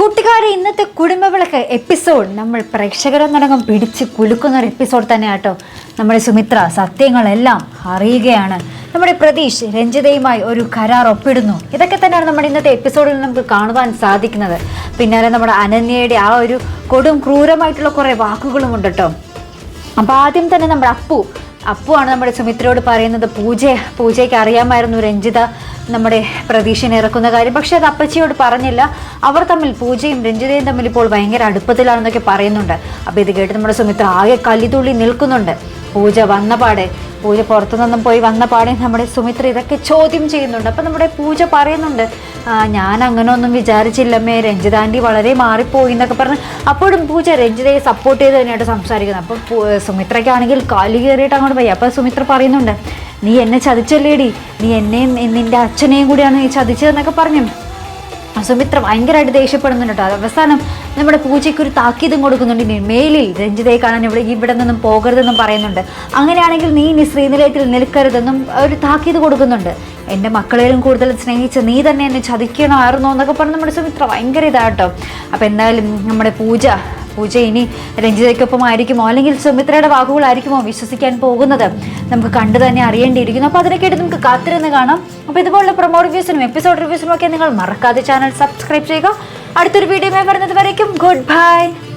കൂട്ടുകാരെ ഇന്നത്തെ കുടുംബവിളക്ക് എപ്പിസോഡ് നമ്മൾ പ്രേക്ഷകരെന്നടങ്കം പിടിച്ച് കുലുക്കുന്ന ഒരു എപ്പിസോഡ് തന്നെ കേട്ടോ നമ്മുടെ സുമിത്ര സത്യങ്ങളെല്ലാം അറിയുകയാണ്. നമ്മുടെ പ്രതീഷ് രഞ്ജിതയുമായി ഒരു കരാർ ഒപ്പിടുന്നു. ഇതൊക്കെ തന്നെയാണ് നമ്മുടെ ഇന്നത്തെ എപ്പിസോഡിൽ നമുക്ക് കാണുവാൻ സാധിക്കുന്നത്. പിന്നാലെ നമ്മുടെ അനന്യയുടെ ആ ഒരു കൊടും ക്രൂരമായിട്ടുള്ള കുറേ വാക്കുകളും ഉണ്ട് കേട്ടോ അപ്പോൾ ആദ്യം തന്നെ നമ്മുടെ അപ്പു. അപ്പു ആണ് നമ്മുടെ സുമിത്രയോട് പറയുന്നത് പൂജ പൂജയ്ക്ക് അറിയാമായിരുന്നു രഞ്ജിത. നമ്മുടെ പ്രതീക്ഷനെ ഇറക്കുന്ന കാര്യം. പക്ഷെ അത് അപ്പച്ചിയോട് പറഞ്ഞില്ല. അവർ തമ്മിൽ പൂജയും രഞ്ജിതയും തമ്മിൽ ഇപ്പോൾ ഭയങ്കര അടുപ്പത്തിലാണെന്നൊക്കെ പറയുന്നുണ്ട്. അപ്പോൾ ഇത് കേട്ട് നമ്മുടെ സുമിത്ര ആകെ കല്ലിതുള്ളി നിൽക്കുന്നുണ്ട്. പൂജ വന്ന പാടെ പൂജ പുറത്തുനിന്നും പോയി വന്ന പാടെ നമ്മുടെ സുമിത്ര ഇതൊക്കെ ചോദ്യം ചെയ്യുന്നുണ്ട്. അപ്പം നമ്മുടെ പൂജ പറയുന്നുണ്ട് ഞാൻ അങ്ങനെ ഒന്നും വിചാരിച്ചില്ലമ്മേ രഞ്ജിതാന്റി വളരെ മാറിപ്പോയി എന്നൊക്കെ പറഞ്ഞ് അപ്പോഴും പൂജ രഞ്ജിതയെ സപ്പോർട്ട് ചെയ്ത് തന്നെയായിട്ട് സംസാരിക്കുന്നത് അപ്പം സുമിത്രയ്ക്കാണെങ്കിൽ കാലി കയറിയിട്ട് അങ്ങോട്ട് പോയി. അപ്പം സുമിത്ര പറയുന്നുണ്ട് നീ എന്നെ ചതിച്ചല്ലേടി? നീ എന്നെയും നിന്റെ അച്ഛനെയും കൂടിയാണ് നീ ചതിച്ചതെന്നൊക്കെ പറഞ്ഞു സുമിത്ര ഭയങ്കരമായിട്ട് ദേഷ്യപ്പെടുന്നുണ്ട് കേട്ടോ. അവസാനം നമ്മുടെ പൂജയ്ക്ക് ഒരു താക്കീതും കൊടുക്കുന്നുണ്ട്. ഇനി മേലിൽ രഞ്ജിതയെ കാണാൻ ഇവിടെ ഇവിടെ നിന്നും പോകരുതെന്നും പറയുന്നുണ്ട്. അങ്ങനെയാണെങ്കിൽ നീ ഇനി ശ്രീനിലയത്തിൽ നിൽക്കരുതെന്നും ഒരു താക്കീത് കൊടുക്കുന്നുണ്ട്. എന്റെ മക്കളേലും കൂടുതൽ സ്നേഹിച്ച് നീ തന്നെ എന്നെ ചതിക്കണമായിരുന്നോ എന്നൊക്കെ പറഞ്ഞ് നമ്മുടെ സുമിത്ര ഭയങ്കര ഇതാട്ടോ അപ്പോൾ എന്തായാലും നമ്മുടെ പൂജ പൂജ ഇനി രഞ്ജിതയ്ക്കൊപ്പം ആയിരിക്കുമോ? അല്ലെങ്കിൽ സുമിത്രയുടെ വാക്കുകളായിരിക്കുമോ വിശ്വസിക്കാൻ പോകുന്നത്? നമുക്ക് കണ്ടു തന്നെ അറിയേണ്ടിയിരിക്കുന്നു. അപ്പോൾ അതിനൊക്കെയായിട്ട് നമുക്ക് കാത്തിരുന്ന് കാണാം. അപ്പോൾ ഇതുപോലുള്ള പ്രൊമോ റിവ്യൂസിനും എപ്പിസോഡ് റിവ്യൂസിനും ഒക്കെ നിങ്ങൾ മറക്കാതെ ചാനൽ സബ്സ്ക്രൈബ് ചെയ്യുക. അടുത്തൊരു വീഡിയോ വരുന്നത് വരയ്ക്കും. Good bye